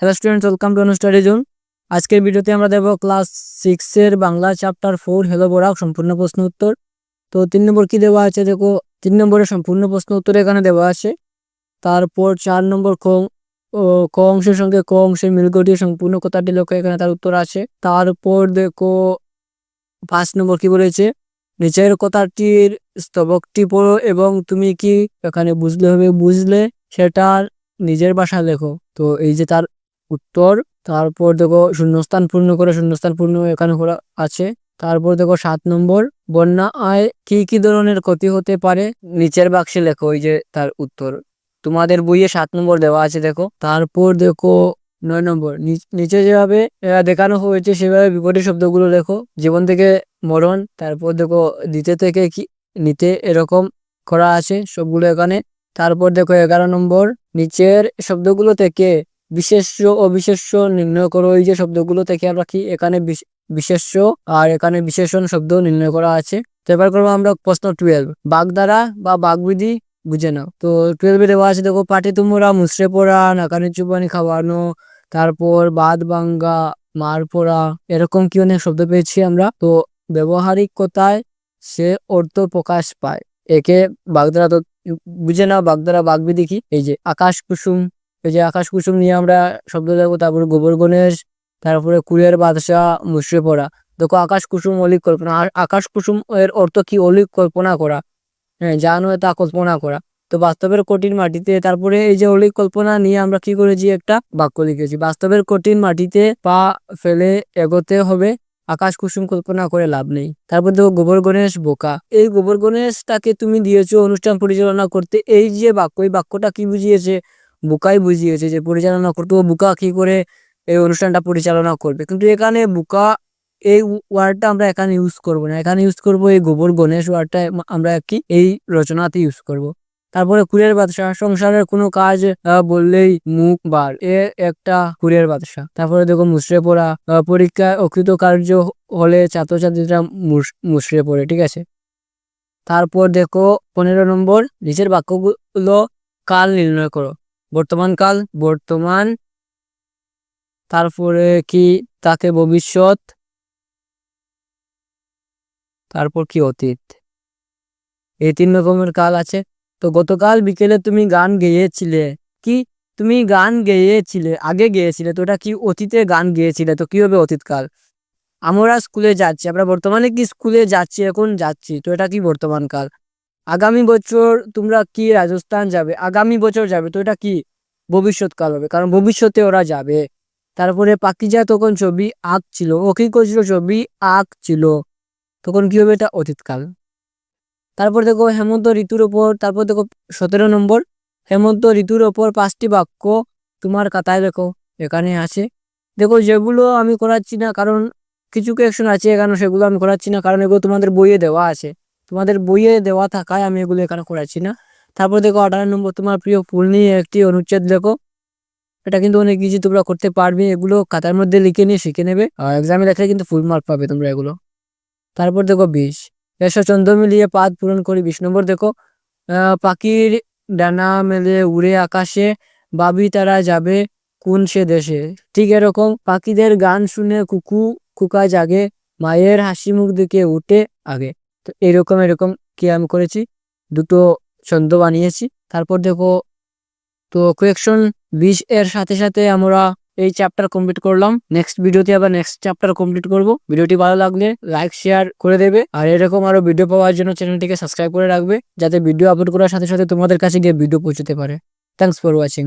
Hello student welcome to study zone আজকের ভিডিওতে আমরা দেবো ক্লাস সিক্সের Bangla chapter four hello Barak সম্পূর্ণ প্রশ্ন উত্তর। তো তিন নম্বর কি দেওয়া আছে? দেখো, তিন নম্বরে সম্পূর্ণ প্রশ্ন উত্তর এখানে দেওয়া আছে। তারপর চার নম্বর ও ক অংশের সঙ্গে ক অংশের মিল ঘটিয়ে সম্পূর্ণ কথাটি লক্ষ্য এখানে তার উত্তর আছে। তারপর দেখো, পাঁচ নম্বর কি বলেছে? নিচের কথাটির স্তবকটি পড়ো এবং তুমি কি এখানে বুঝলে হবে? বুঝলে সেটার নিজের ভাষা লেখো। তো এই যে তার উত্তর, তারপর দেখো শূন্যস্থান পূর্ণ করে, শূন্যস্থান পূর্ণ এখানে করা আছে। তারপর দেখো সাত নম্বর, বন্যা আয় কি কি ধরনের ক্ষতি হতে পারে? নিচের বাক্সে লেখো ওই যে তার উত্তর। তোমাদের বইয়ে সাত নম্বর দেওয়া আছে দেখো। তারপর দেখো নয় নম্বর নিচ- যেভাবে দেখানো হয়েছে সেভাবে বিপরীত শব্দগুলো লেখো। জীবন থেকে মরণ, তারপর দেখো দিতে থেকে কি, নিতে এরকম করা আছে সবগুলো এখানে। তারপর দেখো এগারো নম্বর, নিচের শব্দগুলো থেকে বিশেষ্য, অবিশেষ্য নির্ণয় করো। এই যে শব্দগুলো থেকে আমরা কি এখানে বিশ- বিশেষ্য আর এখানে বিশেষণ শব্দ নির্ণয় করা আছে? তো এবার করব আমরা প্রশ্ন টুয়েলভ বাগধারা বা বাগবিধি বুঝে নাও। তো টুয়েলভে দেওয়া আছে, দেখো পাটি তুমরা মুসরে পড়া, নাকানি চুপানি খাওয়ানো, তারপর বাদ বাঙ্গা মার পড়া এরকম কি অনেক শব্দ পেয়েছি আমরা? তো ব্যবহারিক কথায় সে অর্থ প্রকাশ পায়? একে বাগধারা তো, বুঝে নাও বাগধারা বাগবিধি কি? এই যে আকাশ কুসুম এই যে আকাশ কুসুম নিয়ে আমরা শব্দ দেখব, তারপরে গোবর গণেশ, তারপরে কুলের বাদশাহ মুসরে পড়া। দেখো আকাশ কুসুম অলিক কল্পনা আকাশ কুসুম এর অর্থ কি? অলিক কল্পনা করা। হ্যাঁ যা নয় তা কল্পনা করা। তো বাস্তবের কঠিন মাটিতে, তারপরে এই যে অলিক কল্পনা নিয়ে আমরা কি করেছি? একটা বাক্য লিখেছি। বাস্তবের কঠিন মাটিতে পা ফেলে এগোতে হবে, আকাশ কুসুম কল্পনা করে লাভ নেই। তারপর দেখো গোবর গণেশ বোকা। এই গোবর গণেশটাকে তুমি দিয়েছ অনুষ্ঠান পরিচালনা করতে। এই যে বাক্য, এই বাক্যটা কি বুঝিয়েছে? বুকাই বুঝিয়েছে যে পরিচালনা করতে বুকা কি করে এই অনুষ্ঠানটা পরিচালনা করবে? কিন্তু এখানে বুকা এই ওয়ার্ডটা আমরা এখানে ইউজ করব না। এখানে ইউজ করব এই গোবর গণেশ ওয়ার্ডটা আমরা কি এই রচনাতে ইউজ করব। তারপরে কুরের বাদশাহ, সংসারের কোনো কাজ বললেই মুখ বার। এ একটা কুরের বাদশাহ। তারপরে দেখো মুসড়ে পড়া পরীক্ষায় অকৃতকার্য হলে ছাত্রছাত্রীরা মুস- মুসড়ে পড়ে, ঠিক আছে? তারপর দেখো পনেরো নম্বর, নিচের বাক্যগুলো কাল নির্ণয় করো। বর্তমান কাল, বর্তমান, তারপরে কি, তাকে ভবিষ্যৎ, তারপর কি অতীত। এই তিন রকমের কাল আছে। তো গতকাল বিকেলে তুমি গান গেয়েছিলে। কি? তুমি গান গেয়েছিলে, আগে গেয়েছিলে, তো ওটা কি অতীতে গান গেয়েছিলে? তো কি হবে অতীতকাল আমরা স্কুলে যাচ্ছি, আমরা বর্তমানে কি স্কুলে যাচ্ছি, এখন যাচ্ছি, তো এটা কি বর্তমান কাল? আগামী বছর তোমরা কি রাজস্থান যাবে? আগামী বছর যাবে তো এটা কি? ভবিষ্যৎকাল হবে। কারণ ভবিষ্যতে ওরা যাবে। তারপরে পাকিজা তখন ছবি আঁকছিল ও কি করছিল ছবি আঁক ছিল। তখন কি হবে এটা? অতীতকাল। তারপর দেখো হেমন্ত ঋতুর ওপর, তারপর দেখো সতেরো নম্বর। হেমন্ত ঋতুর ওপর পাঁচটি বাক্য তোমার খাতায় দেখো। এখানে আছে। দেখো যেগুলো আমি করাচ্ছি না, কারণ কিছু কোয়েকশন আছে এখানে, সেগুলো আমি করাচ্ছি না, কারণ এগুলো তোমাদের বইয়ে দেওয়া আছে। তোমাদের বইয়ে দেওয়া থাকায় আমি এগুলো এখানে করাচ্ছি না। তারপর দেখো আঠারো নম্বর, তোমার প্রিয় ফুল নিয়ে একটি অনুচ্ছেদ দেখো এটা কিন্তু অনেক কিছু তোমরা করতে পারবে, এগুলো খাতার মধ্যে লিখে নিয়ে শিখে নেবে। আর এক্সামে লেখলে কিন্তু ফুল মার্ক পাবে তোমরা এগুলো। তারপর দেখো বিষ এসো চন্দ্র মিলিয়ে পাত পূরণ করি। বিশ নম্বর দেখো পাখির ডানা মেলে উড়ে আকাশে, বাবি তারা যাবে কোন সে দেশে? ঠিক এরকম পাখিদের গান শুনে কুকু কুকা জাগে, মায়ের হাসি মুখ দিকে উঠে আগে। তো এরকম এরকম কি আমি করেছি, দুটো ছন্দ বানিয়েছি। তারপর দেখো, তো কোয়েকশন বিশ এর সাথে সাথে আমরা এই চ্যাপ্টার কমপ্লিট করলাম। নেক্সট ভিডিওতে আবার নেক্সট চ্যাপ্টার কমপ্লিট করব। ভিডিওটি ভালো লাগলে লাইক শেয়ার করে দেবে। আর এরকম আরও ভিডিও পাওয়ার জন্য চ্যানেলটিকে সাবস্ক্রাইব করে রাখবে, যাতে ভিডিও আপলোড করার সাথে সাথে তোমাদের কাছে গিয়ে ভিডিও পৌঁছতে পারে। Thanks for watching